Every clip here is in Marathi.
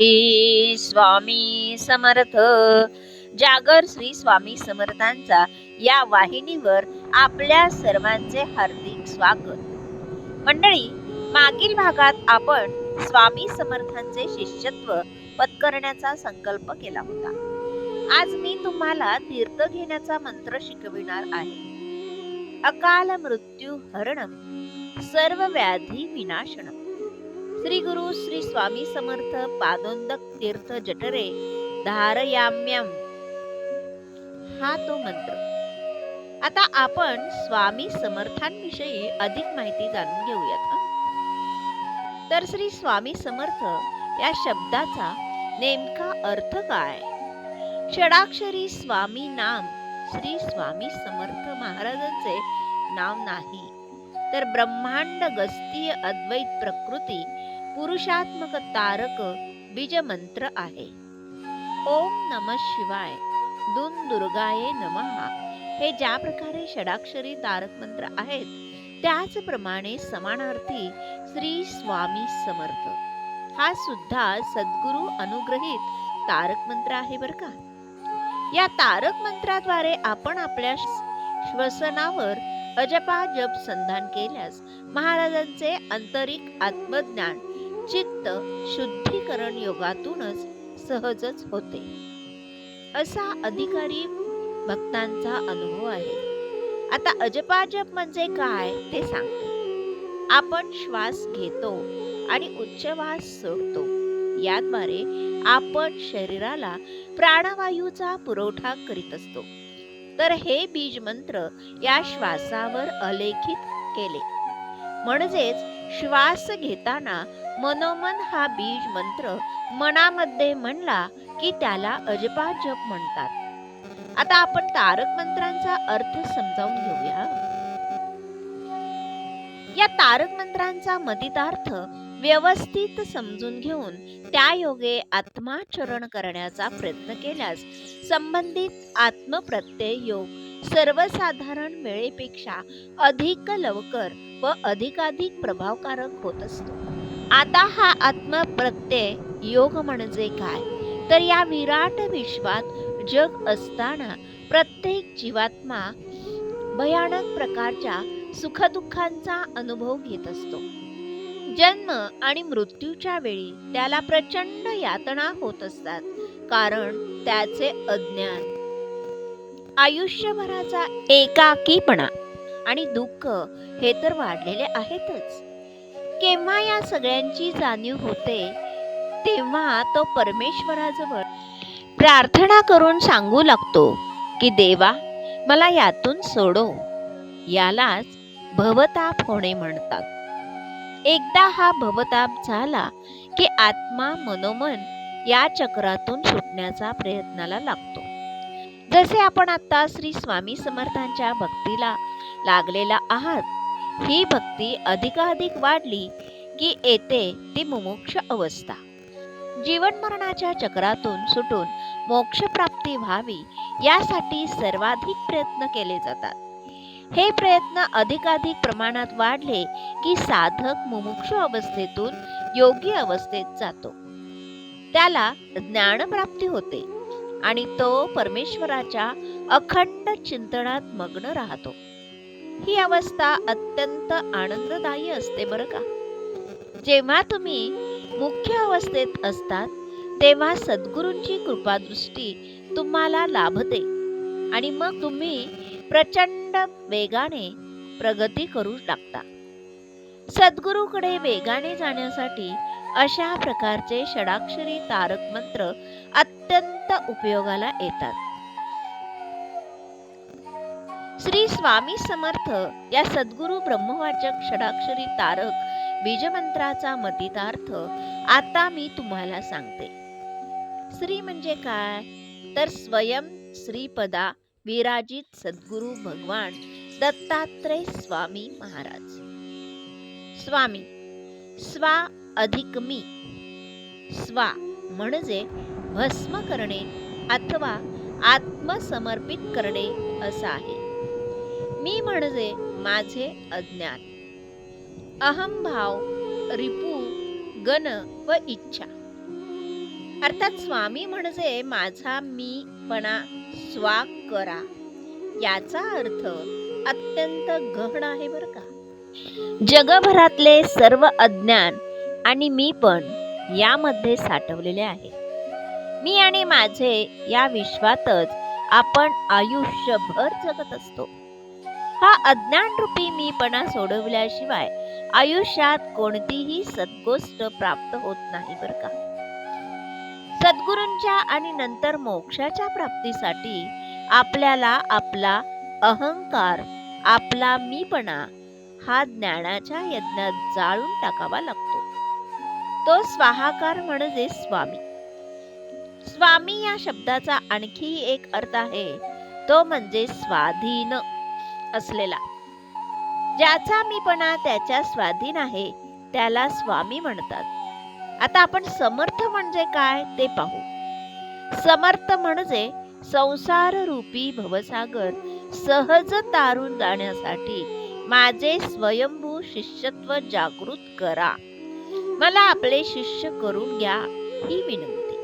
श्री स्वामी समर्थ. जागर श्री स्वामी समर्थांचा या वाहिनीवर आपल्या सर्वांचे हार्दिक स्वागत. मंडळी मागील भागात आपण स्वामी समर्थांचे शिष्यत्व पत्करण्याचा संकल्प केला होता. आज मी तुम्हाला तीर्थ घेण्याचा मंत्र शिकविणार आहे. अकाल मृत्यू हरणम सर्व व्याधी विनाशनम श्री गुरु श्री स्वामी समर्थ पादोंदक तीर्थ जठरे धारयाम्यम. हा तो मंत्र. आता आपण स्वामी समर्थांविषयी अधिक माहिती जाणून घेऊयात तर श्री स्वामी समर्थ या शब्दाचा नेमका अर्थ काय? षडाक्षरी स्वामी नाम श्री स्वामी समर्थ महाराजांचे नाव नाही. तर ब्रह्मांड गस्तीय अद्वैत प्रकृती पुरुषात्मक तारक बीज मंत्र आहे. ओम नम शिवाय. दुन दुर्गाये नमहा हे ज्या प्रकारे षडाक्षरी तारक मंत्र आहेत त्याचप्रमाणे समानार्थी श्री स्वामी समर्थ. हा सुद्धा सद्गुरु अनुग्रहित तारक मंत्र आहे बर का? या तारक मंत्राद्वारे आपण आपल्या श्वसनावर अजपा जप संधान केल्यास महाराजांचे आंतरिक आत्मज्ञान चित्त शुद्धीकरण योगातूनच सहजच होते. असा अधिकारी भक्तांचा अनुभव आहे. आता अजपाजप म्हणजे काय ते सांगते. आपण श्वास घेतो आणि उच्चवास सोडतो. याद्वारे आपण शरीराला प्राणवायूचा पुरवठा करीत असतो. तर हे बीज मंत्र या श्वासावर अलेखित केले. म्हणजेच श्वास घेताना मनोमन हा बीज मंत्र मनामध्ये म्हणला की त्याला अजपा जप म्हणतात. आता आपण तारक मंत्रांचा अर्थ समजावून घेऊया. या तारक मंत्रांचा मदितार्थ व्यवस्थित समजून घेऊन त्या योगे आत्माचरण करण्याचा प्रयत्न केल्यास संबंधित आत्मप्रत्यय योग सर्वसाधारण वेळेपेक्षा अधिक लवकर व अधिकाधिक प्रभावकारक होत असतो. आता हा आत्मप्रत्यय योग म्हणजे काय? तर या विराट विश्वात जग असताना प्रत्येक जीवात्मा भयानक प्रकारच्या सुखदुःखांचा अनुभव घेत असतो. जन्म आणि मृत्यूच्या वेळी त्याला प्रचंड यातना होत असतात कारण त्याचे अज्ञान. आयुष्यभराचा एकाकीपणा आणि दुःख हे तर वाढलेले आहेतच. केव्हा या सगळ्यांची जाणीव होते तेव्हा तो परमेश्वराजवळ प्रार्थना करून सांगू लागतो की देवा मला यातून सोडो यालाच भवताप होणे म्हणतात. एकदा हा भवताप झाला की आत्मा मनोमन या चक्रातून सुटण्याचा प्रयत्नाला लागतो. जसे आपण आता श्री स्वामी समर्थांच्या भक्तीला लागलेला आहात ही भक्ती अधिकाधिक वाढली की येते ती मुमुक्ष अवस्था. जीवन मरणाच्या चक्रातून सुटून मोक्षप्राप्ती व्हावी यासाठी सर्वाधिक प्रयत्न केले जातात. हे प्रयत्न अधिकाधिक प्रमाणात वाढले की साधक मुमुक्ष अवस्थेतून योग्य अवस्थेत जातो. त्याला ज्ञानप्राप्ती होते आणि तो परमेश्वराच्या अखंड चिंतनात मग्न राहतो. ही अवस्था अत्यंत आनंददायी असते बरं का? जेव्हा तुम्ही मुख्य अवस्थेत असतात तेव्हा सद्गुरूंची कृपादृष्टी तुम्हाला लाभते आणि मग तुम्ही प्रचंड वेगाने प्रगती करू लागता सद्गुरूकडे वेगाने जाण्यासाठी अशा प्रकारचे षडाक्षरी तारक मंत्र अत्यंत उपयोगाला येतात. श्री स्वामी समर्थ या सद्गुरु ब्रह्मवाचक षडाक्षरी तारक बीजमंत्राचा मतितार्थ आता मी तुम्हाला सांगते. श्री म्हणजे काय? तर स्वयं श्रीपदा विराजित सद्गुरु भगवान दत्तात्रय स्वामी महाराज. स्वामी स्वा अधिक मी. स्वा म्हणजे भस्म करणे अथवा आत्मसमर्पित करणे असं आहे. मी म्हणजे माझे अज्ञान. अहम भाव रिपू गण व इच्छा. अर्थात स्वामी म्हणजे माझा मीपणा स्वा करा. याचा अर्थ अत्यंत गहन आहे बरं का. जगभरातले सर्व अज्ञान आणि मी पण यामध्ये साठवलेले आहे. मी आणि माझे या विश्वातच आपण आयुष्यभर जगत असतो. हा अज्ञान रूपी मीपणा सोडवल्याशिवाय आयुष्यात कोणतीही सद्गोष्ट प्राप्त होत नाही बरं का. सद्गुरूंच्या आणि नंतर मोक्षाच्या प्राप्तीसाठी आपल्याला आपला अहंकार आपला मीपणा हा ज्ञानाच्या यज्ञात जाळून टाकावा लागतो. तो स्वाहाकार म्हणजे स्वामी. स्वामी या शब्दाचा आणखी एक अर्थ आहे तो म्हणजे स्वाधीन असलेला. ज्याचा मीपणा त्याच्या स्वाधीन आहे त्याला स्वामी म्हणतात. आता आपण समर्थ म्हणजे काय ते पाहू. समर्थ म्हणजे संसार रूपी भवसागर सहज तारून जाण्यासाठी माझे स्वयंभू शिष्यत्व जागृत करा. मला आपले शिष्य करून घ्या ही विनंती.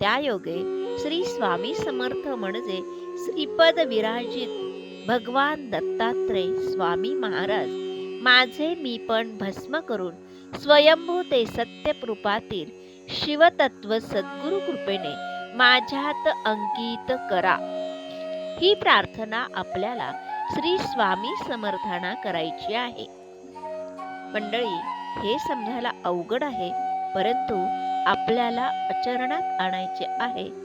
त्या योगे श्री स्वामी समर्थ म्हणजे श्रीपद विराजित भगवान दत्तात्रय स्वामी महाराज. माझे मी पण भस्म करून स्वयंभू ते सत्यरूपातील शिवतत्व सद्गुरु कृपेने माझ्यात अंकित करा. ही प्रार्थना आपल्याला श्री स्वामी समर्थाना करायची आहे. मंडळी हे समजायला अवघड आहे परंतु आपल्याला आचरणात आणायचे आहे.